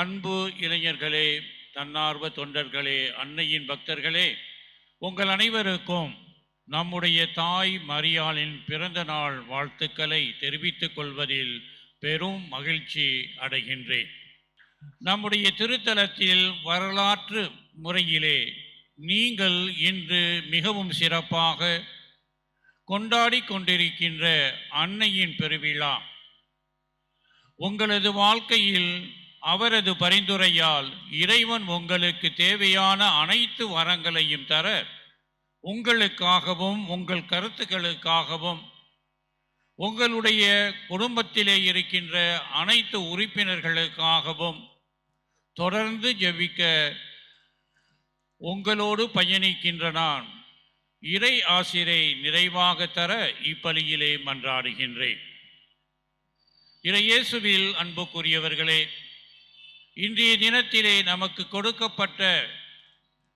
அன்பு இளைஞர்களே தன்னார்வ தொண்டர்களே அன்னையின் பக்தர்களே உங்கள் அனைவருக்கும் நம்முடைய தாய் மரியாளின் பிறந்த நாள் வாழ்த்துக்களை தெரிவித்துக் கொள்வதில் பெரும் மகிழ்ச்சி அடைகின்றேன். நம்முடைய திருத்தலத்தில் வரலாற்று முறையிலே நீங்கள் இன்று மிகவும் சிறப்பாக கொண்டாடி கொண்டிருக்கின்ற அன்னையின் பெருவிழா. உங்களது வாழ்க்கையில் அவரது பரிந்துரையால் இறைவன் உங்களுக்கு தேவையான அனைத்து வரங்களையும் தர உங்களுக்காகவும் உங்கள் கருத்துக்களுக்காகவும் உங்களுடைய குடும்பத்திலே இருக்கின்ற அனைத்து உறுப்பினர்களுக்காகவும் தொடர்ந்து ஜெபிக்க உங்களோடு பயணிக்கின்ற நான் இறை ஆசிரை நிறைவாக தர இப்பலியிலே மன்றாடுகின்றேன். இறையேசுவில் அன்புக்குரியவர்களே இன்றைய தினத்திலே நமக்கு கொடுக்கப்பட்ட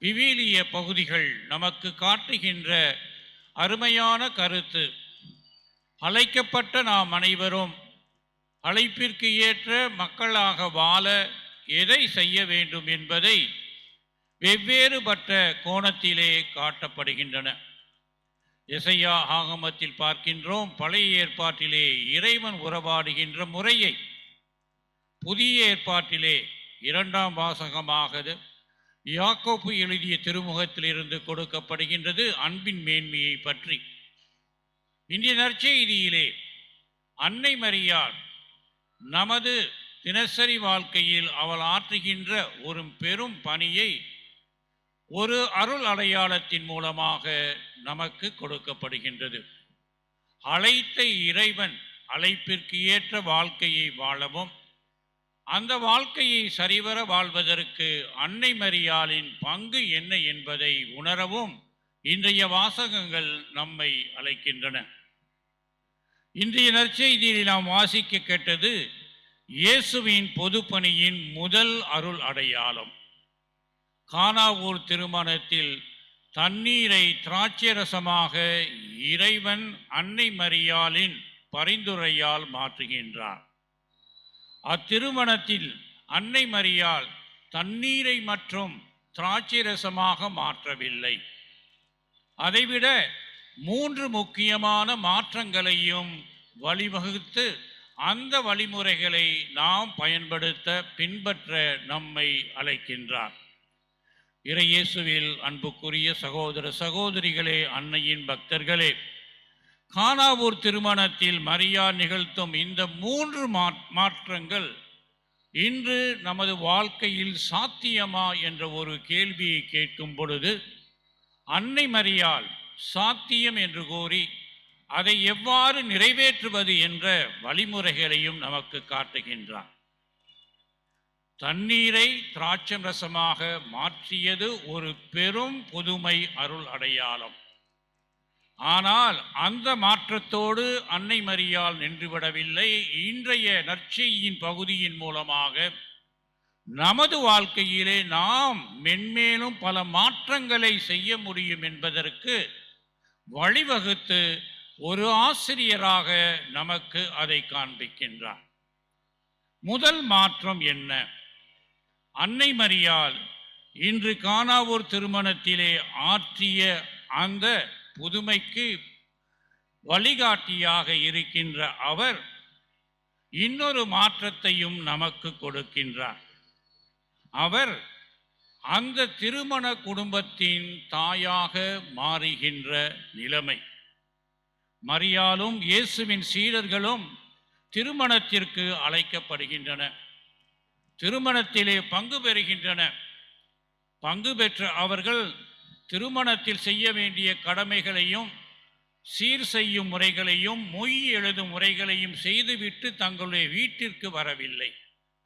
விவிலிய பகுதிகள் நமக்கு காட்டுகின்ற அருமையான கருத்து. அழைக்கப்பட்ட நாம் அனைவரும் அழைப்பிற்கு ஏற்ற மக்களாக வாழ எதை செய்ய வேண்டும் என்பதை வெவ்வேறுபட்ட கோணத்திலே காட்டப்படுகின்றன. இசையா ஆகமத்தில் பார்க்கின்றோம் பழைய ஏற்பாட்டிலே இறைவன் உறவாடுகின்ற முறையை. புதிய ஏற்பாட்டிலே இரண்டாம் வாசகமாக யாக்கோப்பு எழுதிய திருமுகத்திலிருந்து கொடுக்கப்படுகின்றது அன்பின் மேன்மையை பற்றி. இன்றைய நற்செய்தியிலே அன்னை மரியாள் நமது தினசரி வாழ்க்கையில் அவள் ஆற்றுகின்ற ஒரு பெரும் பணியை ஒரு அருள் அடையாளத்தின் மூலமாக நமக்கு கொடுக்கப்படுகின்றது. அழைத்த இறைவன் அழைப்பிற்கு ஏற்ற வாழ்க்கையை வாழவும் அந்த வாழ்க்கையை சரிவர வாழ்வதற்கு அன்னை மரியாளின் பங்கு என்ன என்பதை உணரவும் இன்றைய வாசகங்கள் நம்மை அழைக்கின்றன. இன்றைய நற்செய்தியில் நாம் வாசிக்க கேட்டது இயேசுவின் பொதுப்பணியின் முதல் அருள் அடையாளம். கானாவூர் திருமணத்தில் தண்ணீரை திராட்சரசமாக இறைவன் அன்னை மரியாளின் பரிந்துரையால் மாற்றுகின்றார். அத்திருமணத்தில் அன்னை மரியால் தண்ணீரை மற்றும் திராட்சை ரசமாக மாற்றவில்லை. அதைவிட மூன்று முக்கியமான மாற்றங்களையும் வழிவகுத்து அந்த வழிமுறைகளை நாம் பயன்படுத்த பின்பற்ற நம்மை அழைக்கின்றார். இறையேசுவில் அன்புக்குரிய சகோதர சகோதரிகளே அன்னையின் பக்தர்களே கானாவூர் திருமணத்தில் மரியா நிகழ்த்தும் இந்த மூன்று மா- மாற்றங்கள் இன்று நமது வாழ்க்கையில் சாத்தியமா என்ற ஒரு கேள்வியை கேட்கும் பொழுது அன்னை மரியால் சாத்தியம் என்று கூறி அதை எவ்வாறு நிறைவேற்றுவது என்ற வழிமுறைகளையும் நமக்கு காட்டுகின்றார் தண்ணீரை திராட்சம் ரசமாக மாற்றியது ஒரு பெரும் புதுமை அருள் அடையாளம். ஆனால் அந்த மாற்றத்தோடு அன்னை மரியால் நின்றுவிடவில்லை. இன்றைய நற்செய்தியின் பகுதியின் மூலமாக நமது வாழ்க்கையிலே நாம் மென்மேலும் பல மாற்றங்களை செய்ய முடியும் என்பதற்கு வழிவகுத்து ஒரு ஆசிரியராக நமக்கு அதை காண்பிக்கின்றார். முதல் மாற்றம் என்ன? அன்னை மரியால் இன்று காணாவூர் திருமணத்திலே ஆற்றிய அந்த புதுமைக்கு வழிகாட்டியாக இருக்கின்ற அவர் இன்னொரு மாற்றத்தையும் நமக்கு கொடுக்கின்றார். அவர் அந்த திருமண குடும்பத்தின் தாயாக மாறுகின்ற நிலைமை. மரியாலும் இயேசுவின் சீடர்களும் திருமணத்திற்கு அழைக்கப்படுகின்றன. திருமணத்திலே பங்கு பெறுகின்றன. பங்கு பெற்ற அவர்கள் திருமணத்தில் செய்ய வேண்டிய கடமைகளையும் சீர் செய்யும் முறைகளையும் மொய் எழுதும் முறைகளையும் செய்துவிட்டு தங்களுடைய வீட்டிற்கு வரவில்லை.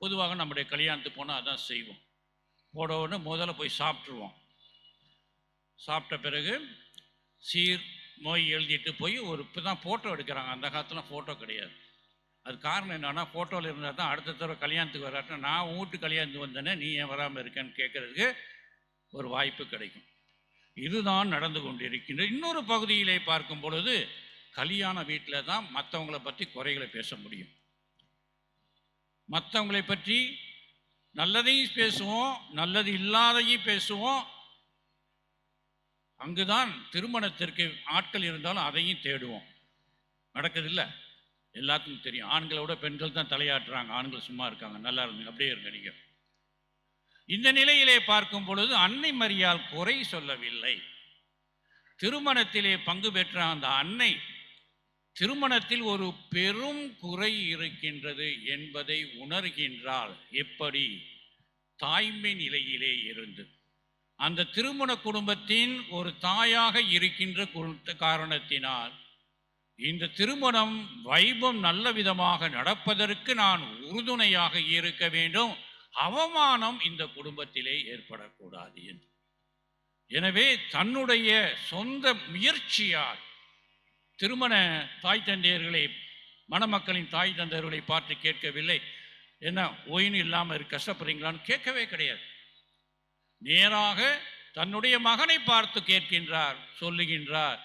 பொதுவாக நம்முடைய கல்யாணத்துக்கு போனால் அதான் செய்வோம். போட முதல்ல போய் சாப்பிட்ருவோம் சாப்பிட்ட பிறகு சீர் மொய் எழுதிட்டு போய் ஒரு இப்போ தான் ஃபோட்டோ எடுக்கிறாங்க. அந்த காலத்தில் ஃபோட்டோ கிடையாது. அது காரணம் என்னென்னா ஃபோட்டோவில் இருந்தால் தான் அடுத்த தடவை கல்யாணத்துக்கு வராட்டினா நான் வீட்டு கல்யாணத்துக்கு வந்தேனே நீ ஏன் வராமல் இருக்கேன்னு கேட்கறதுக்கு ஒரு வாய்ப்பு கிடைக்கும். இதுதான் நடந்து கொண்டிருக்கின்ற இன்னொரு பகுதியிலே பார்க்கும் பொழுது கல்யாண வீட்டில் தான் மற்றவங்களை பற்றி குறைகளை பேச முடியும். மற்றவங்களை பற்றி நல்லதையும் பேசுவோம் நல்லது இல்லாதையும் பேசுவோம். அங்குதான் திருமணத்திற்கு ஆட்கள் இருந்தாலும் அதையும் தேடுவோம். நடக்குது எல்லாத்துக்கும் தெரியும். ஆண்களை விட பெண்கள் தான் தலையாட்டுறாங்க. ஆண்கள் சும்மா இருக்காங்க. நல்லா இருந்தீங்க அப்படியே இருங்க நீங்கள் இந்த நிலையிலே பார்க்கும் பொழுது அன்னை மரியால் குறை சொல்லவில்லை. திருமணத்திலே பங்கு பெற்ற அந்த அன்னை திருமணத்தில் ஒரு பெரும் குறை இருக்கின்றது என்பதை உணர்கின்றாள். எப்படி? தாய்மை நிலையிலே இருந்து. அந்த திருமண குடும்பத்தின் ஒரு தாயாக இருக்கின்ற காரணத்தினால் இந்த திருமணம் வைபம் நல்ல விதமாக நடப்பதற்கு நான் உறுதுணையாக இருக்க வேண்டும். அவமானம் இந்த குடும்பத்திலே ஏற்படக்கூடாது என்று. எனவே தன்னுடைய சொந்த முயற்சியால் திருமண தாய் தந்தையர்களை மணமக்களின் தாய் தந்தையர்களை பார்த்து கேட்கவில்லை. என்ன ஒயின் இல்லாமல் கஷ்டப்படுறீங்களான்னு கேட்கவே கிடையாது. நேராக தன்னுடைய மகனை பார்த்து கேட்கின்றார் சொல்லுகின்றார்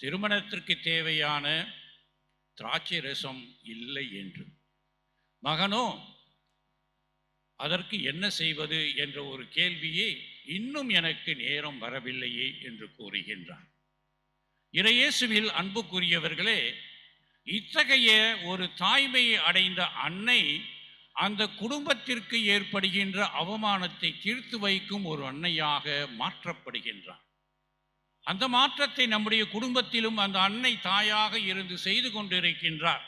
திருமணத்திற்கு தேவையான திராட்சை ரசம் இல்லை என்று. மகனும் அதற்கு என்ன செய்வது என்ற ஒரு கேள்வியே இன்னும் எனக்கு நேரம் வரவில்லையே என்று கூறுகின்றார் இறையேசுவில் அன்புக்குரியவர்களே இத்தகைய ஒரு தாய்மையை அடைந்த அன்னை அந்த குடும்பத்திற்கு ஏற்படுகின்ற அவமானத்தை தீர்த்து வைக்கும் ஒரு அன்னையாக மாற்றப்படுகின்றார் அந்த மாற்றத்தை நம்முடைய குடும்பத்திலும் அந்த அன்னை தாயாக இருந்து செய்து கொண்டிருக்கின்றார்.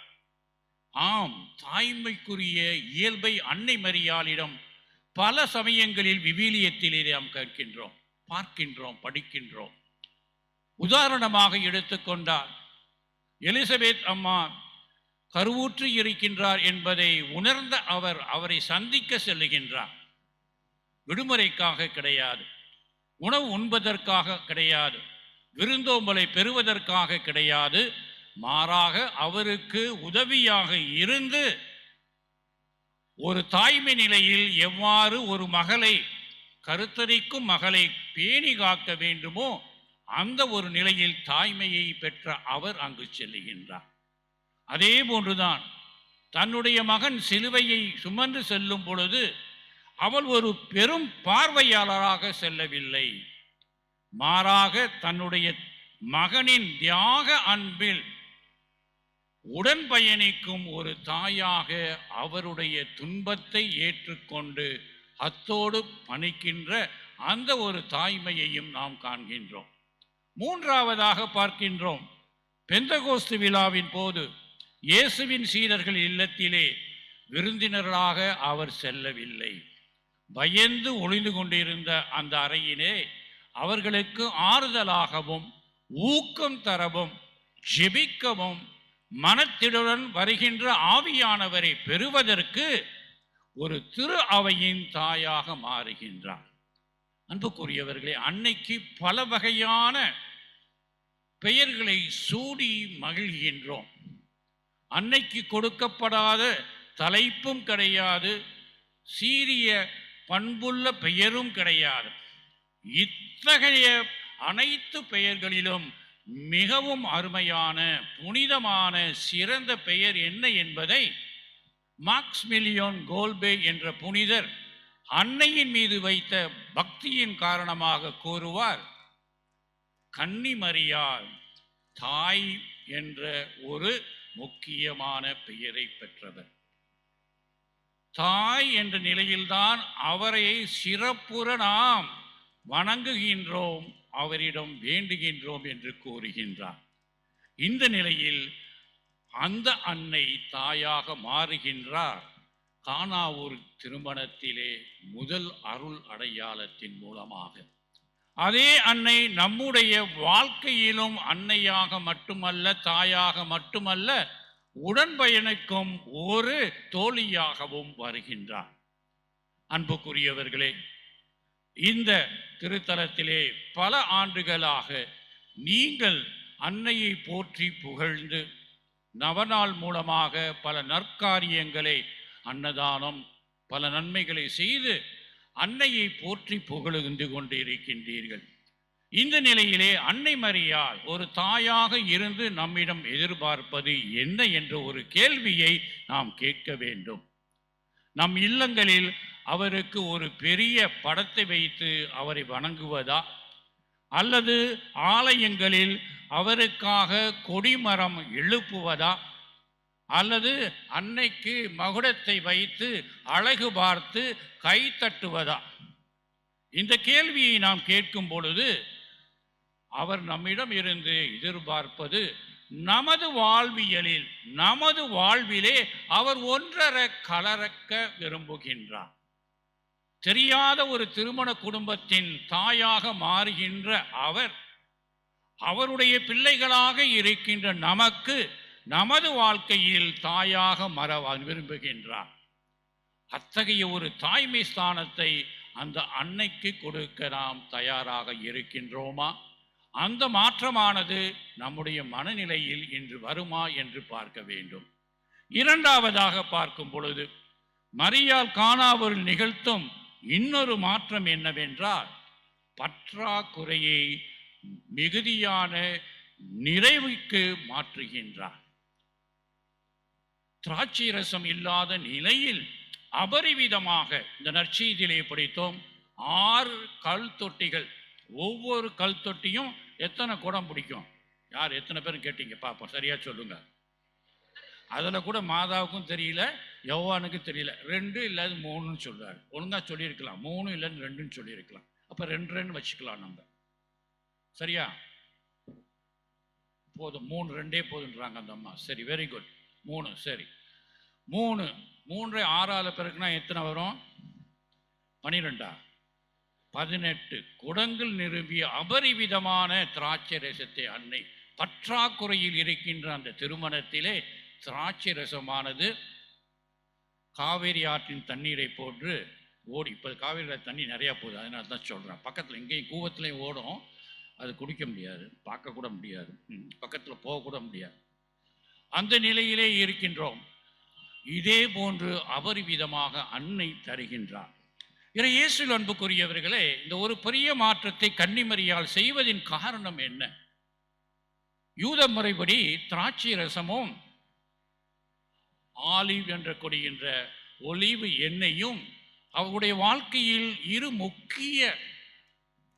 ஆம் தாய்மைக்குரிய இயல்பை அன்னை மரியாளிடம் பல சமயங்களில் விவிலியத்திலே நாம் கேட்கின்றோம் பார்க்கின்றோம் படிக்கின்றோம். உதாரணமாக எடுத்துக்கொண்டால் எலிசபெத் அம்மா கருவூற்று இருக்கின்றார் என்பதை உணர்ந்த அவர் அவரை சந்திக்க செல்லுகின்றார். விடுமுறைக்காக கிடையாது உணவு உண்பதற்காக கிடையாது விருந்தோம்பலை பெறுவதற்காக கிடையாது மாறாக அவருக்கு உதவியாக இருந்து ஒரு தாய்மை நிலையில் எவ்வாறு ஒரு மகளை கருத்தரிக்கும் மகளை பேணி காக்க வேண்டுமோ அந்த ஒரு நிலையில் தாய்மையை பெற்ற அவர் அங்கு செல்லுகின்றார் அதே போன்றுதான் தன்னுடைய மகன் சிலுவையை சுமந்து செல்லும் பொழுது அவள் ஒரு பெரும் பார்வையாளராக செல்லவில்லை. மாறாக தன்னுடைய மகனின் தியாக அன்பில் உடன் பயணிக்கும் ஒரு தாயாக அவருடைய துன்பத்தை ஏற்றுக்கொண்டு அத்தோடு பணிக்கின்ற அந்த ஒரு தாய்மையையும் நாம் காண்கின்றோம். மூன்றாவதாக பார்க்கின்றோம். பெந்தகோஸ்து விழாவின் போது இயேசுவின் சீடர்கள் இல்லத்திலே விருந்தினர்களாக அவர் செல்லவில்லை. பயந்து ஒளிந்து கொண்டிருந்த அந்த அறையிலே அவர்களுக்கு ஆறுதலாகவும் ஊக்கம் தரவும் ஜெபிக்கவும் மனத்திடுடன் வருகின்ற ஆவியானவரை பெறுவதற்கு ஒரு திரு அவையின் தாயாக மாறுகின்றார் அன்புக்குரியவர்களே அன்னைக்கு பல வகையான பெயர்களை சூடி மகிழ்கின்றோம். அன்னைக்கு கொடுக்கப்படாத தலைப்பும் கிடையாது சீரிய பண்புள்ள பெயரும் கிடையாது. இத்தகைய அனைத்து பெயர்களிலும் மிகவும் அருமையான புனிதமான சிறந்த பெயர் என்ன என்பதை மார்க்ஸ்மில்லியோன் கோல்பே என்ற புனிதர் அன்னையின் மீது வைத்த பக்தியின் காரணமாக கூறுவார். கன்னிமரியாள் தாய் என்ற ஒரு முக்கியமான பெயரை பெற்றவர். தாய் என்ற நிலையில்தான் அவரை சிறப்புற நாம் வணங்குகின்றோம். அவரிடம் வேண்டுகின்றோம் என்று கூறுகின்றார். இந்த நிலையில் அந்த அன்னை தாயாக மாறுகின்றார். கானாவூர் திருமணத்திலே முதல் அருள் அடையாளத்தின் மூலமாக. அதே அன்னை நம்முடைய வாழ்க்கையிலும் அன்னையாக மட்டுமல்ல தாயாக மட்டுமல்ல உடன்பயனுக்கும் ஒரு தோழியாகவும் வருகின்றார். அன்புக்குரியவர்களே இந்த திருத்தலத்திலே பல ஆண்டுகளாக நீங்கள் அன்னையை போற்றி புகழ்ந்து நவநாள் மூலமாக பல நற்காரியங்களை அன்னதானம் பல நன்மைகளை செய்து அன்னையை போற்றி புகழ்ந்து கொண்டு இருக்கின்றீர்கள் இந்த நிலையிலே அன்னை மரியாள் ஒரு தாயாக இருந்து நம்மிடம் எதிர்பார்ப்பது என்ன என்ற ஒரு கேள்வியை நாம் கேட்க வேண்டும். நம் இல்லங்களில் அவருக்கு ஒரு பெரிய படத்தை வைத்து அவரை வணங்குவதா? அல்லது ஆலயங்களில் அவருக்காக கொடிமரம் எழுப்புவதா? அல்லது அன்னைக்கு மகுடத்தை வைத்து அழகு பார்த்து கை தட்டுவதா? இந்த கேள்வியை நாம் கேட்கும் பொழுது அவர் நம்மிடம் இருந்து எதிர்பார்ப்பது நமது வாழ்வியலில் நமது வாழ்விலே அவர் ஒன்றர கலரக்க விரும்புகின்றார். தெரியாத ஒரு திருமண குடும்பத்தின் தாயாக மாறுகின்ற அவர் அவருடைய பிள்ளைகளாக இருக்கின்ற நமக்கு நமது வாழ்க்கையில் தாயாக மற விரும்புகின்றார். அத்தகைய ஒரு தாய்மை ஸ்தானத்தை அந்த அன்னைக்கு கொடுக்க நாம் தயாராக இருக்கின்றோமா? அந்த மாற்றமானது நம்முடைய மனநிலையில் இன்று வருமா என்று பார்க்க வேண்டும். இரண்டாவதாக பார்க்கும் பொழுது மரியால் காணாவூரில் நிகழ்த்தும் இன்னொரு மாற்றம் என்னவென்றால் பற்றாக்குறையை மிகுதியான நிறைவுக்கு மாற்றுகின்றார். திராட்சை ரசம் இல்லாத நிலையில் அபரிவிதமாக இந்த நற்செய்தியிலே படித்தோம் ஆறு கல் தொட்டிகள். ஒவ்வொரு கல் தொட்டியும் எத்தனை குடம் பிடிக்கும்? யார் எத்தனை பேரும் கேட்டீங்க? பார்ப்போம் சரியா சொல்லுங்க. அதில் கூட மாதாவுக்கும் தெரியல யோவானுக்கு தெரியல. ரெண்டு இல்லாது மூணுன்னு சொல்கிறார் ஒழுங்காக சொல்லியிருக்கலாம். மூணு இல்லைன்னு ரெண்டுன்னு சொல்லியிருக்கலாம். அப்போ ரெண்டு ரெண்டு வச்சுக்கலாம் நம்ம. சரியா? போதும். மூணு ரெண்டே போதுன்றாங்க அந்த அம்மா. சரி வெரி குட் மூணு சரி. மூணு. மூன்றை ஆறாவது பிறகுனா எத்தனை வரும்? பனிரெண்டா? பதினெட்டு. குடங்கள் நிரம்பிய அபரிவிதமான திராட்சை ரசத்தை அன்னை பற்றாக்குறையில் இருக்கின்ற அந்த திருமணத்திலே திராட்சை ரசமானது காவேரி ஆற்றின் தண்ணீரை போன்று ஓடி இப்போ காவேரியில் தண்ணி நிறையா போகுது அதனால தான் சொல்கிறேன் பக்கத்தில் எங்கேயும் கூவத்துலேயும் ஓடும் அது குடிக்க முடியாது பார்க்கக்கூட முடியாது பக்கத்தில் போகக்கூட முடியாது. அந்த நிலையிலே இருக்கின்றோம். இதே போன்று அபரிவிதமாக அன்னை தருகின்றார். இறை இயேசு அன்புக்குரியவர்களே இந்த ஒரு பெரிய மாற்றத்தை கன்னிமரியால் செய்வதின் காரணம் என்ன? யூத முறைப்படி திராட்சை ரசமும் ஆலிவ் என்ற கொடிகின்ற ஒலிவு எண்ணெயும் அவருடைய வாழ்க்கையில் இரு முக்கிய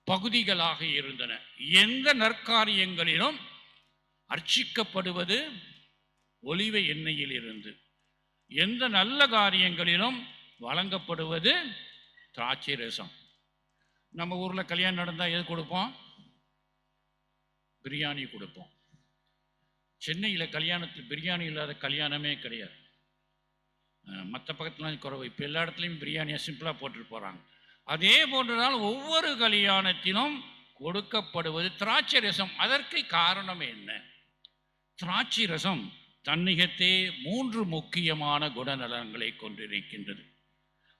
பகுதிகளாக இருந்தன. எந்த நற்காரியங்களிலும் அர்ச்சிக்கப்படுவது ஒலிவ எண்ணெயில் இருந்து எந்த நல்ல காரியங்களிலும் வழங்கப்படுவது திராட்சை ரசம். நம்ம ஊரில் கல்யாணம் நடந்தால் எது கொடுப்போம்? பிரியாணி கொடுப்போம். சென்னையில் கல்யாணத்தில் பிரியாணி இல்லாத கல்யாணமே கிடையாது. மற்ற பக்கத்துலாம் குறைவு. இப்போ எல்லா இடத்துலையும் பிரியாணியை சிம்பிளாக போட்டுட்டு போகிறாங்க அதே போன்றுதான் ஒவ்வொரு கல்யாணத்திலும் கொடுக்கப்படுவது திராட்சை ரசம். அதற்கு காரணம் என்ன? திராட்சை ரசம் தன்னிகத்தே மூன்று முக்கியமான குணநலன்களை கொண்டிருக்கின்றது.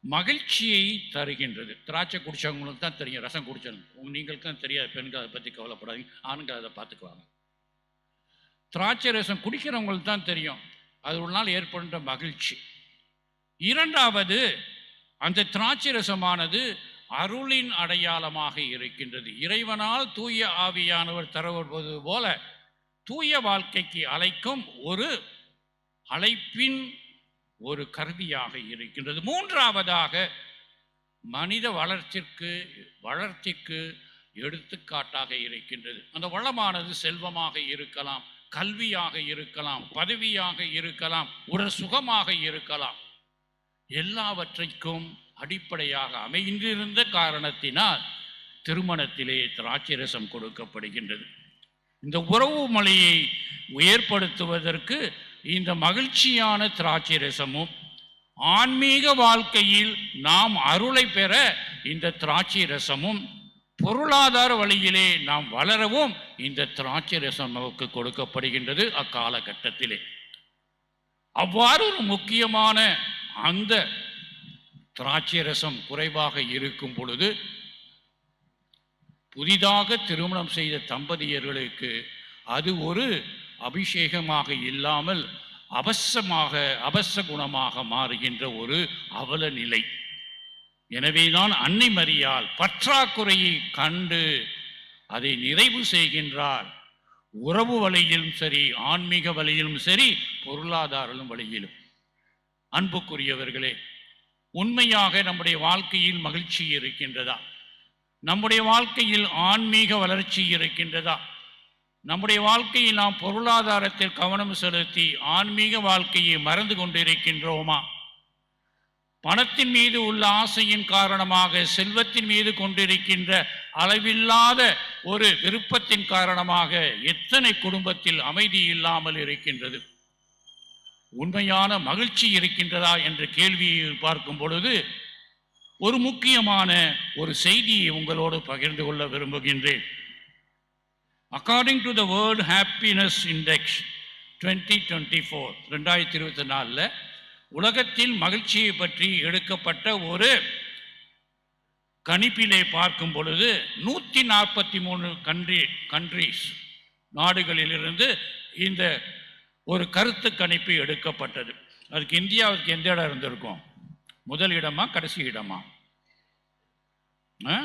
மகிழ்ச்சியை தருகின்றது. திராட்சை குடித்தவங்களுக்கு தான் தெரியும் ரசம் குடிச்சவங்க. நீங்களுக்கு தான் தெரியாது பெண்கள் அதை பற்றி கவலைப்படாதீங்க ஆண்கள் அதை பார்த்துக்குவாங்க. திராட்சை ரசம் குடிக்கிறவங்களுக்கு தான் தெரியும் அது ஒரு நாள் ஏற்படுகின்ற மகிழ்ச்சி. இரண்டாவது அந்த திராட்சை ரசமானது அருளின் அடையாளமாக இருக்கின்றது. இறைவனால் தூய ஆவியானவர் தரவது போல தூய வாழ்க்கைக்கு அழைக்கும் ஒரு அழைப்பின் ஒரு கருவியாக இருக்கின்றது. மூன்றாவதாக மனித வளர்ச்சிக்கு வளர்ச்சிக்கு எடுத்துக்காட்டாக இருக்கின்றது. அந்த வளமானது செல்வமாக இருக்கலாம் கல்வியாக இருக்கலாம் பதவியாக இருக்கலாம் உடல் சுகமாக இருக்கலாம். எல்லாவற்றைக்கும் அடிப்படையாக அமைந்திருந்த காரணத்தினால் திருமணத்திலே திராட்சை ரசம் கொடுக்கப்படுகின்றது. இந்த உறவு மலையை ஏற்படுத்துவதற்கு இந்த மகிழ்ச்சியான திராட்சை ரசமும் ஆன்மீக வாழ்க்கையில் நாம் அருளை பெற இந்த திராட்சை ரசமும் பொருளாதார வழியிலே நாம் வளரவும் இந்த திராட்சை ரசம் நமக்கு கொடுக்கப்படுகின்றது அக்காலகட்டத்திலே. அவ்வாறு ஒரு முக்கியமான அந்த திராட்சை ரசம் குறைவாக இருக்கும் பொழுது புதிதாக திருமணம் செய்த தம்பதியர்களுக்கு அது ஒரு அபிஷேகமாக இல்லாமல் அவசமாக அவச குணமாக மாறுகின்ற ஒரு அவல நிலை. எனவேதான் அன்னை மரியால் பற்றாக்குறையை கண்டு அதை நிறைவு செய்கின்றார். உறவு வழியிலும் சரி ஆன்மீக வழியிலும் சரி பொருளாதார வழியிலும். அன்புக்குரியவர்களே உண்மையாக நம்முடைய வாழ்க்கையில் மகிழ்ச்சி இருக்கின்றதா? நம்முடைய வாழ்க்கையில் ஆன்மீக வளர்ச்சி இருக்கின்றதா? நம்முடைய வாழ்க்கையில் நாம் பொருளாதாரத்தில் கவனம் செலுத்தி ஆன்மீக வாழ்க்கையை மறந்து கொண்டிருக்கின்றோமா? பணத்தின் மீது உள்ள ஆசையின் காரணமாக செல்வத்தின் மீது கொண்டிருக்கின்ற அளவில்லாத ஒரு விருப்பத்தின் காரணமாக எத்தனை குடும்பத்தில் அமைதி இல்லாமல் இருக்கின்றது? உண்மையான மகிழ்ச்சி இருக்கின்றதா என்ற கேள்வியை பார்க்கும் பொழுது ஒரு முக்கியமான ஒரு செய்தியை உங்களோடு பகிர்ந்து கொள்ள விரும்புகின்றேன். According to the world happiness index twenty twenty four ரெண்டாயிரத்தி இருபத்தி நாலில் உலகத்தில் மகிழ்ச்சியை பற்றி எடுக்கப்பட்ட ஒரு கணிப்பிலே பார்க்கும் பொழுது நூற்றி நாற்பத்தி மூணு கண்ட்ரி கண்ட்ரிஸ் நாடுகளிலிருந்து இந்த ஒரு கருத்து கணிப்பு எடுக்கப்பட்டது. அதுக்கு இந்தியாவுக்கு எந்த இடம் இருந்திருக்கும்? முதல் இடமா கடைசி இடமா? ஆ?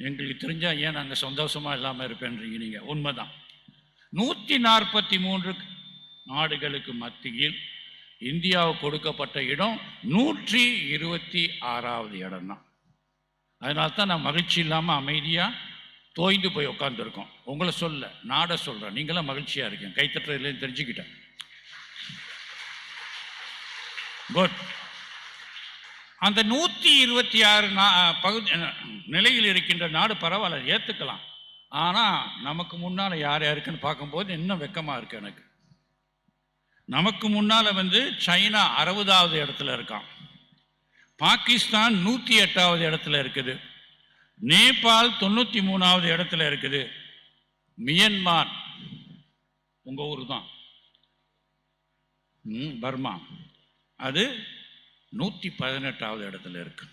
எங்களுக்கு தெரிஞ்சால் ஏன் நாங்கள் சந்தோஷமாக இல்லாமல் இருப்பேன்றீங்க நீங்கள் உண்மைதான். நூற்றி நாற்பத்தி மூன்று நாடுகளுக்கு மத்தியில் இந்தியாவுக்கு கொடுக்கப்பட்ட இடம் நூற்றி இருபத்தி ஆறாவது இடம் தான் அதனால தான் நான் மகிழ்ச்சி இல்லாமல் அமைதியாக தோய்ந்து போய் உட்காந்துருக்கோம் உங்களை சொல்ல நாட சொல்கிறேன் நீங்களாம் மகிழ்ச்சியாக இருக்கீங்க. கைத்தட்டுறதுலேருந்து தெரிஞ்சுக்கிட்டேன். குட் அந்த நூற்றி இருபத்தி ஆறு பகுதி நிலையில் இருக்கின்ற நாடு பரவாயில்ல ஏற்றுக்கலாம் ஆனால் நமக்கு முன்னால் யார் யாருக்குன்னு பார்க்கும்போது இன்னும் வெக்கமாக இருக்கு எனக்கு. நமக்கு முன்னால் வந்து சைனா அறுபதாவது இடத்துல இருக்கான் பாகிஸ்தான் நூற்றி எட்டாவது இடத்துல இருக்குது. நேபாள் தொண்ணூற்றி மூணாவது இடத்துல இருக்குது. மியன்மார். உங்கள் ஊர் தான். ம், பர்மா. அது நூற்றி பதினெட்டாவது இடத்துல இருக்கு.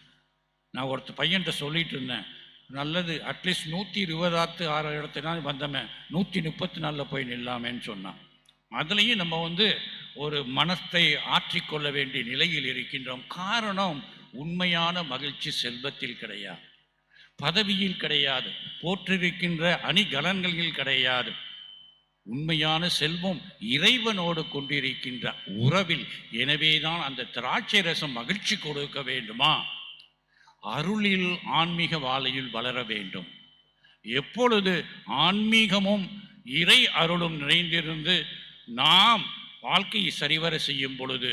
நான் ஒருத்த பையன்கிட்ட சொல்லிட்டு இருந்தேன். நல்லது அட்லீஸ்ட் நூற்றி இருபதாத்து ஆறு இடத்துல வந்தோமே. நூற்றி முப்பத்தி நாலில் போய் நில்லாமேன்னு சொன்னான். அதுலேயும் நம்ம வந்து ஒரு மனத்தை ஆற்றிக்கொள்ள வேண்டிய நிலையில் இருக்கின்றோம். காரணம் உண்மையான மகிழ்ச்சி செல்வத்தில் கிடையாது. பதவியில் கிடையாது போற்றிருக்கின்ற அணிகலன்களில் கிடையாது. உண்மையான செல்வம் இறைவனோடு கொண்டிருக்கின்ற உறவில் எனவேதான் அந்த திராட்சை ரசம் மகிழ்ச்சி கொடுக்க வேண்டுமா? அருளில் ஆன்மீக வாழையில் வளர வேண்டும். எப்பொழுது ஆன்மீகமும் இறை அருளும் நிறைந்திருந்து நாம் வாழ்க்கையை சரிவர செய்யும் பொழுது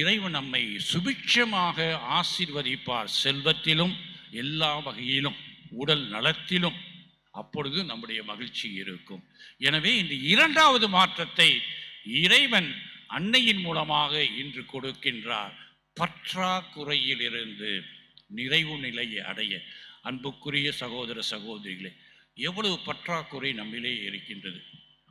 இறைவன் நம்மை சுபிட்சமாக ஆசிர்வதிப்பார் செல்வத்திலும் எல்லா வகையிலும் உடல் நலத்திலும் அப்பொழுது நம்முடைய மகிழ்ச்சி இருக்கும். எனவே இந்த இரண்டாவது மாற்றத்தை இறைவன் அன்னையின் மூலமாக இன்று கொடுக்கின்றார். பற்றாக்குறையிலிருந்து நிறைவு நிலையை அடைய. அன்புக்குரிய சகோதர சகோதரிகளே எவ்வளவு பற்றாக்குறை நம்மிலே இருக்கின்றது.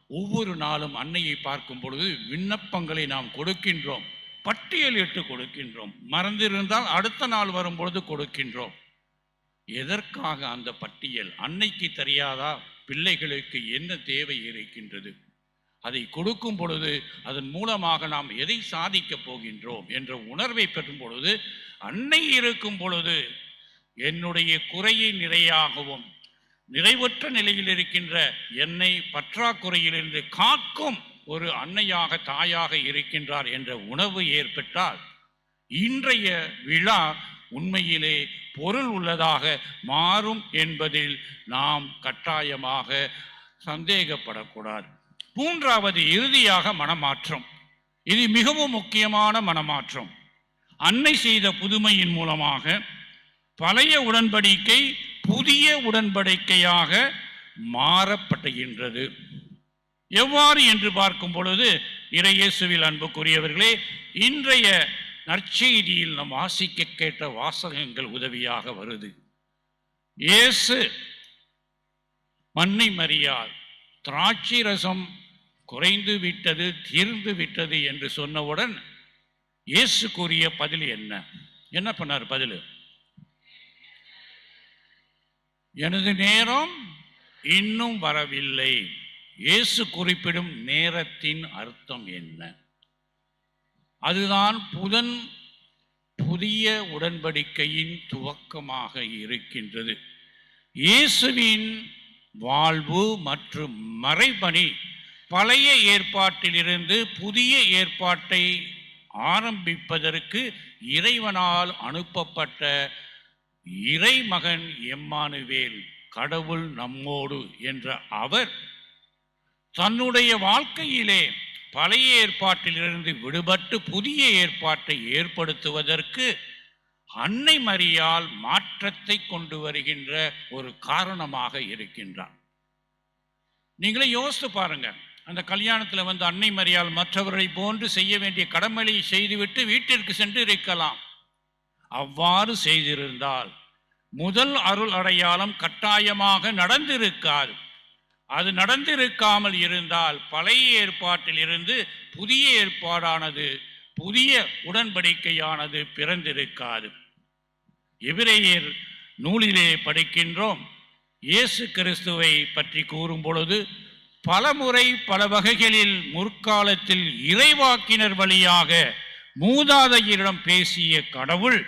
ஒவ்வொரு நாளும் அன்னையை பார்க்கும் பொழுது விண்ணப்பங்களை நாம் கொடுக்கின்றோம். பட்டியலிட்டு கொடுக்கின்றோம். மறந்திருந்தால் அடுத்த நாள் வரும்பொழுது கொடுக்கின்றோம். எதற்காக அந்த பட்டியல் அன்னைக்கு தெரியாதா? பிள்ளைகளுக்கு என்ன தேவை இருக்கின்றது? அதை கொடுக்கும் பொழுது அதன் மூலமாக நாம் எதை சாதிக்கப் போகின்றோம் என்ற உணர்வை பெறும் பொழுது அன்னை இருக்கும் பொழுது என்னுடைய குறையை நிறையாகவும் நிறைவற்ற நிலையில் இருக்கின்ற என்னை பற்றாக்குறையிலிருந்து காக்கும் ஒரு அன்னையாக தாயாக இருக்கின்றார் என்ற உணவு ஏற்பட்டால் இன்றைய விழா உண்மையிலே பொருள் உள்ளதாக மாறும் என்பதில் நாம் கட்டாயமாக சந்தேகப்படக்கூடாது. மூன்றாவது இறுதியாக மனமாற்றம். இது மிகவும் முக்கியமான மனமாற்றம். அன்னை செய்த புதுமையின் மூலமாக பழைய உடன்படிக்கை புதிய உடன்படிக்கையாக மாறப்படுகின்றது எவ்வாறு என்று பார்க்கும் பொழுது இறையேசுவில் அன்புக்குரியவர்களே இன்றைய நற்செய்தியில் நம் வாசிக்க கேட்ட வாசகங்கள் உதவியாக வருது. இயேசு மண்ணை மரியாள் திராட்சை ரசம் குறைந்து விட்டது தீர்ந்து விட்டது என்று சொன்னவுடன் இயேசு கூறிய பதில் என்ன? என்ன பண்ணார் பதில்? எனது நேரம் இன்னும் வரவில்லை. இயேசு குறிப்பிடும் நேரத்தின் அர்த்தம் என்ன? அதுதான் புதன் புதிய உடன்படிக்கையின் துவக்கமாக இருக்கின்றது. இயேசுவின் வாழ்வு மற்றும் மறைபணி பழைய ஏற்பாட்டிலிருந்து புதிய ஏற்பாட்டை ஆரம்பிப்பதற்கு இறைவனால் அனுப்பப்பட்ட இறைமகன் எம்மானுவேல் கடவுள் நம்மோடு என்ற அவர் தன்னுடைய வாழ்க்கையிலே பழைய ஏற்பாட்டிலிருந்து விடுபட்டு புதிய ஏற்பாட்டை ஏற்படுத்துவதற்கு அன்னை மரியால் மாற்றத்தை கொண்டு வருகின்ற ஒரு காரணமாக இருக்கின்றார் நீங்களே யோசித்து பாருங்க. அந்த கல்யாணத்தில் வந்து அன்னை மரியால் மற்றவர்களை போன்று செய்ய வேண்டிய கடமையை செய்துவிட்டு வீட்டிற்கு சென்று இருக்கலாம். அவ்வாறு செய்திருந்தால் முதல் அருள் அடையாளம் கட்டாயமாக நடந்திருக்காது. அது நடந்திருக்காமல் இருந்தால் பழைய ஏற்பாட்டில் இருந்து புதிய ஏற்பாடானது புதிய உடன்படிக்கையானது பிறந்திருக்காது. எபிரேயர் நூலிலே படிக்கின்றோம் இயேசு கிறிஸ்துவை பற்றி கூறும் பொழுது பலமுறை பல வகைகளில் முற்காலத்தில் இறைவாக்கினர் வழியாக மூதாதையரிடம் பேசிய கடவுள்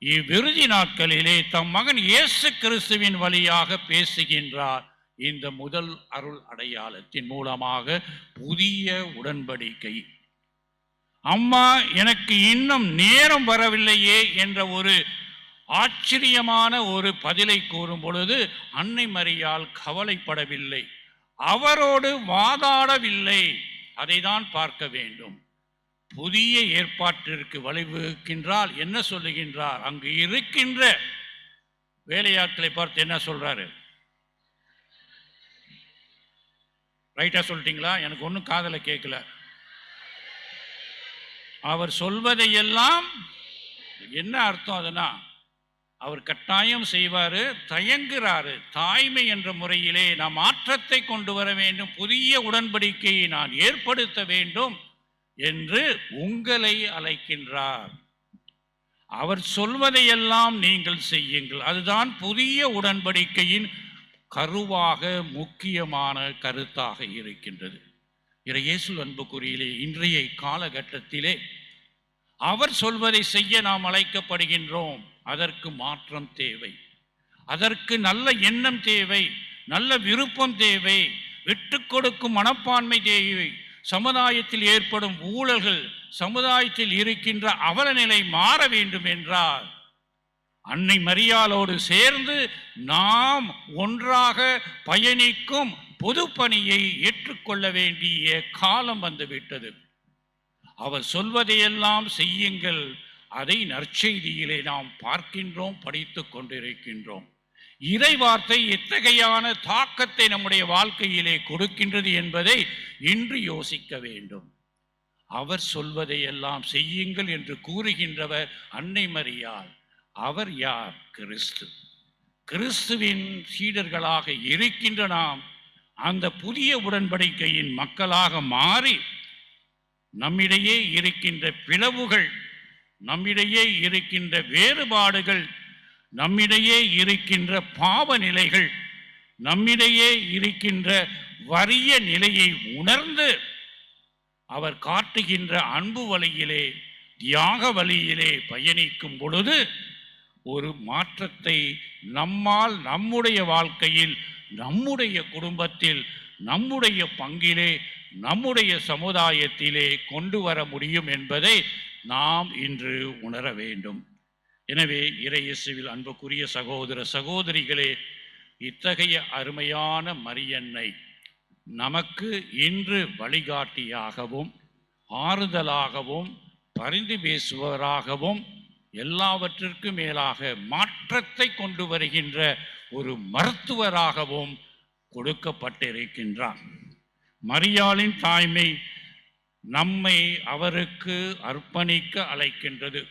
இவ்விறுதி நாட்களிலே தம் மகன் இயேசு கிறிஸ்துவின் வழியாக பேசுகின்றார். இந்த முதல் அருள் அடையாளத்தின் மூலமாக புதிய உடன்படிக்கை. அம்மா எனக்கு இன்னும் நேரம் வரவில்லையே என்ற ஒரு ஆச்சரியமான ஒரு பதிலை கூறும் பொழுது அன்னை மரியால் கவலைப்படவில்லை. அவரோடு வாதாடவில்லை. அதைதான் பார்க்க வேண்டும். புதிய ஏற்பாட்டிற்கு வழிவகுக்கின்றால் என்ன சொல்லுகின்றார்? அங்கு இருக்கின்ற வேலையாட்களை பார்த்து என்ன சொல்றாரு? ரைட்டா சொல்லிட்டீங்களா? எனக்கு ஒன்றும் காதலை கேட்கல அவர் சொல்வதையெல்லாம் என்ன அர்த்தம் அதுனா அவர் கட்டாயம் செய்வார் தயங்குறாரு. தாய்மை என்ற முறையிலே நாம் மாற்றத்தை கொண்டு வர வேண்டும் புதிய உடன்படிக்கையை நான் ஏற்படுத்த வேண்டும் என்று உங்களை அழைக்கின்றார். அவர் சொல்வதையெல்லாம் நீங்கள் செய்யுங்கள். அதுதான் புதிய உடன்படிக்கையின் கருவாக முக்கியமான கருத்தாக இருக்கின்றது. இயேசு அன்புக்குறியிலே இன்றைய காலகட்டத்திலே அவர் சொல்வதை செய்ய நாம் அழைக்கப்படுகின்றோம். அதற்கு மாற்றம் தேவை. அதற்கு நல்ல எண்ணம் தேவை. நல்ல விருப்பம் தேவை. விட்டு கொடுக்கும் மனப்பான்மை தேவை. சமுதாயத்தில் ஏற்படும் ஊழல்கள் சமுதாயத்தில் இருக்கின்ற அவலநிலை மாற வேண்டும் என்றால் அன்னை மரியாளோடு சேர்ந்து நாம் ஒன்றாக பயணிக்கும் பொது பணியை ஏற்றுக்கொள்ள வேண்டிய காலம் வந்துவிட்டது. அவர் சொல்வதையெல்லாம் செய்யுங்கள். அதை நற்செய்தியிலே நாம் பார்க்கின்றோம் படித்து கொண்டிருக்கின்றோம். இறை வார்த்தை எத்தகையான தாக்கத்தை நம்முடைய வாழ்க்கையிலே கொடுக்கின்றது என்பதை இன்று யோசிக்க வேண்டும். அவர் சொல்வதையெல்லாம் செய்யுங்கள் என்று கூறுகின்றவர் அன்னை மரியாள். அவர் யார்? கிறிஸ்து. கிறிஸ்துவின் சீடர்களாக இருக்கின்ற நாம் அந்த புதிய உடன்படிக்கையின் மக்களாக மாறி நம்மிடையே இருக்கின்ற பிளவுகள் நம்மிடையே இருக்கின்ற வேறுபாடுகள் நம்மிடையே இருக்கின்ற பாவ நிலைகள் நம்மிடையே இருக்கின்ற வறிய நிலையை உணர்ந்து அவர் காட்டுகின்ற அன்பு வழியிலே தியாக வழியிலே பயணிக்கும் பொழுது ஒரு மாற்றத்தை நம்மால் நம்முடைய வாழ்க்கையில் நம்முடைய குடும்பத்தில் நம்முடைய பங்கிலே நம்முடைய சமுதாயத்திலே கொண்டு வர முடியும் என்பதை நாம் இன்று உணர வேண்டும். எனவே இறையேசுவில் அன்புக்குரிய சகோதர சகோதரிகளே இத்தகைய அருமையான மரியன்னை நமக்கு இன்று வழிகாட்டியாகவும் ஆறுதலாகவும் பரிந்து பேசுவராகவும் எல்லாவற்றிற்கும் மேலாக மாற்றத்தை கொண்டு வருகின்ற ஒரு மருத்துவராகவும் கொடுக்கப்பட்டிருக்கின்றார். மரியாளின் தாய்மை நம்மை அவருக்கு அர்ப்பணிக்க அழைக்கின்றது.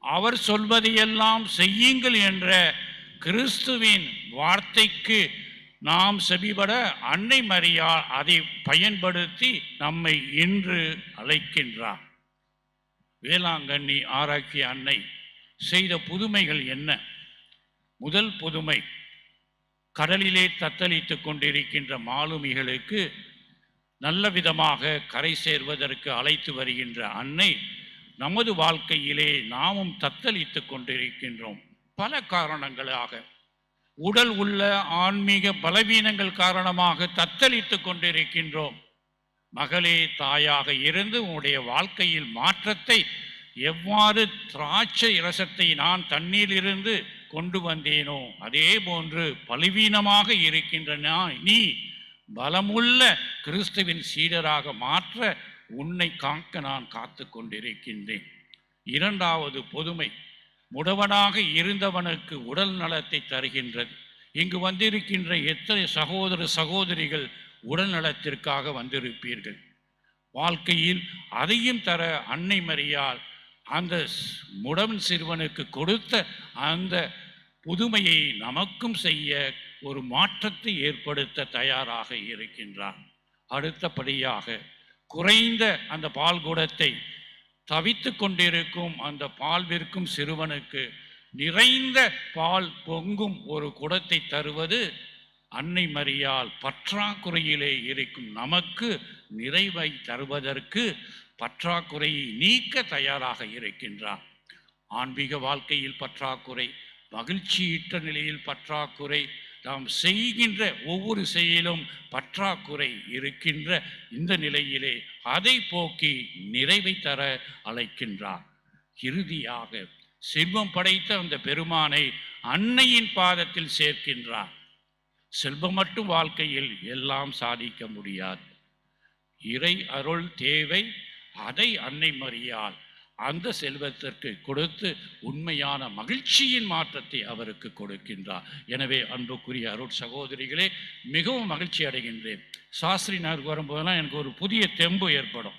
அவர் சொல்வதையெல்லாம் செய்யுங்கள் என்ற கிறிஸ்துவின் வார்த்தைக்கு நாம் செபிபட அன்னை மரியா அதை பயன்படுத்தி நம்மை இன்று அழைக்கின்றார். வேளாங்கண்ணி ஆராய்ச்சி அன்னை செய்த புதுமைகள் என்ன? முதல் புதுமை கடலிலே தத்தளித்து கொண்டிருக்கின்ற மாலுமிகளுக்கு நல்ல விதமாக கரை சேர்வதற்கு அழைத்து வருகின்ற அன்னை நமது வாழ்க்கையிலே நாமும் தத்தளித்து கொண்டிருக்கின்றோம். பல காரணங்களாக. உடல் உள்ள ஆன்மீக பலவீனங்கள் காரணமாக தத்தளித்து கொண்டிருக்கின்றோம். மகளே தாயாக இருந்து உன்னுடைய வாழ்க்கையில் மாற்றத்தை எவ்வாறு திராட்சை ரசத்தை நான் தண்ணீரிலிருந்து கொண்டு வந்தேனோ அதே போன்று பலவீனமாக இருக்கின்ற நீ பலமுள்ள கிறிஸ்துவின் சீடராக மாற்ற உன்னை காக்க நான் காத்து கொண்டிருக்கின்றேன். இரண்டாவது பொதுமை முடவனாக இருந்தவனுக்கு உடல் நலத்தை தருகின்றது. இங்கு வந்திருக்கின்ற எத்தனை சகோதர சகோதரிகள் உடல் நலத்திற்காக வந்திருப்பீர்கள். வாழ்க்கையில் அதையும் தர அன்னை மரியால் அந்த ஸ்- முடவன் சிறுவனுக்கு கொடுத்த அந்த புதுமையை நமக்கும் செய்ய ஒரு மாற்றத்தை ஏற்படுத்த தயாராக இருக்கின்றார் அடுத்தபடியாக குறைந்த அந்த பால் குடத்தை தவித்து கொண்டிருக்கும் அந்த பால் விற்கும் சிறுவனுக்கு நிறைந்த பால் பொங்கும் ஒரு குடத்தை தருவது அன்னை மரியால் பற்றாக்குறையிலே இருக்கும் நமக்கு நிறைவை தருவதற்கு பற்றாக்குறையை நீக்க தயாராக இருக்கின்றார். ஆன்மீக வாழ்க்கையில் பற்றாக்குறை மகிழ்ச்சியிட்ட நிலையில் பற்றாக்குறை நாம் செய்கின்ற ஒவ்வொரு செயலும் பற்றாக்குறை இருக்கின்ற இந்த நிலையிலே அதை போக்கி நிறைவை தர அழைக்கின்றார். இறுதியாக செல்வம் படைத்த அந்த பெருமானை அன்னையின் பாதத்தில் சேர்க்கின்றார். செல்வம் மட்டும் வாழ்க்கையில் எல்லாம் சாதிக்க முடியாது. இறை அருள் தேவை அதை அன்னை மறியால் அந்த செல்வத்திற்கு கொடுத்து உண்மையான மகிழ்ச்சியின் மாற்றத்தை அவருக்கு கொடுக்கின்றார். எனவே அன்புக்குரிய அருள் சகோதரிகளே மிகவும் மகிழ்ச்சி அடைகின்றேன். சாஸ்திரி நகருக்கு வரும்போதெல்லாம் எனக்கு ஒரு புதிய தெம்பு ஏற்படும்.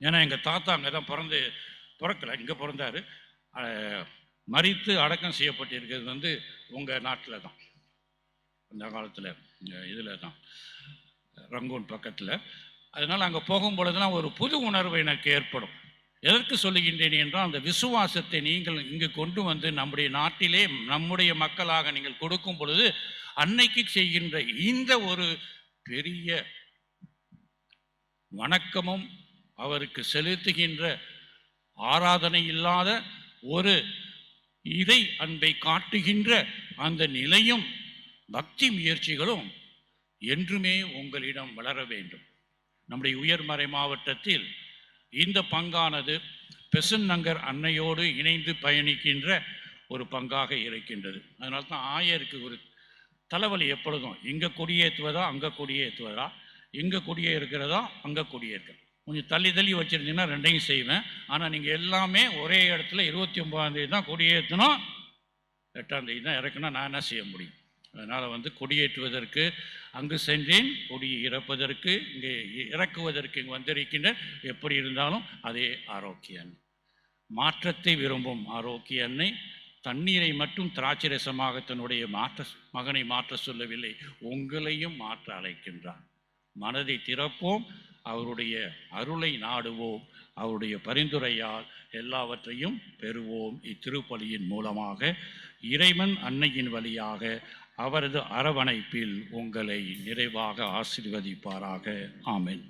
ஏன்னா எங்கள் தாத்தா அங்கே தான் பிறந்து பிறக்கலை இங்கே பிறந்தாரு. மறித்து அடக்கம் செய்யப்பட்டிருக்கிறது வந்து உங்கள் நாட்டில் தான் அந்த காலத்தில் இதில் தான் ரங்கூன் பக்கத்தில். அதனால் அங்கே போகும் பொழுதுலாம் ஒரு புது உணர்வு எனக்கு ஏற்படும். எதற்கு சொல்லுகின்றேன் என்றால் அந்த விசுவாசத்தை நீங்கள் இங்கு கொண்டு வந்து நம்முடைய நாட்டிலே நம்முடைய மக்களாக நீங்கள் கொடுக்கும் பொழுது அன்னைக்கு செய்கின்ற இந்த ஒரு பெரிய வணக்கமும் அவருக்கு செலுத்துகின்ற ஆராதனை இல்லாத ஒரு இறை அன்பை காட்டுகின்ற அந்த நிலையும் பக்தி முயற்சிகளும் என்றுமே உங்களிடம் வளர வேண்டும். நம்முடைய உயர்மறை மாவட்டத்தில் இந்த பங்கானது பெசன் நங்கர் அன்னையோடு இணைந்து பயணிக்கின்ற ஒரு பங்காக இருக்கின்றது. அதனால தான் ஆயருக்கு ஒரு தலைவலி எப்பொழுதும் இங்கே குடியேற்றுவதா அங்கே குடியேற்றுவதா இங்கே குடியே இருக்கிறதா அங்கே குடியேற்க? கொஞ்சம் தள்ளி தள்ளி வச்சுருந்தீங்கன்னா ரெண்டையும் செய்வேன். ஆனால் நீங்கள் எல்லாமே ஒரே இடத்துல இருபத்தி ஒன்பதாந்தேதி தான் கொடியேற்றணும் எட்டாம் தேதி தான் இறக்கணும். நான் என்ன செய்ய முடியும்? அதனால் வந்து கொடியேற்றுவதற்கு அங்கு சென்றேன் கொடியை இறப்பதற்கு இங்கே இறக்குவதற்கு இங்கு வந்திருக்கின்ற எப்படி இருந்தாலும் அதே ஆரோக்கிய அன்னை. மாற்றத்தை விரும்பும் ஆரோக்கிய அன்னை. தண்ணீரை மட்டும் திராட்சை ரசமாக தன்னுடைய மாற்ற மகனை மாற்ற சொல்லவில்லை உங்களையும் மாற்ற அழைக்கின்றார் மனதை திறப்போம் அவருடைய அருளை நாடுவோம் அவருடைய பரிந்துரையால் எல்லாவற்றையும் பெறுவோம் இத்திருப்பலியின் மூலமாக. இறைவன் அன்னையின் வழியாக அவரது அரவணைப்பில் உங்களை நிறைவாக ஆசீர்வதிப்பாராக. ஆமேன்.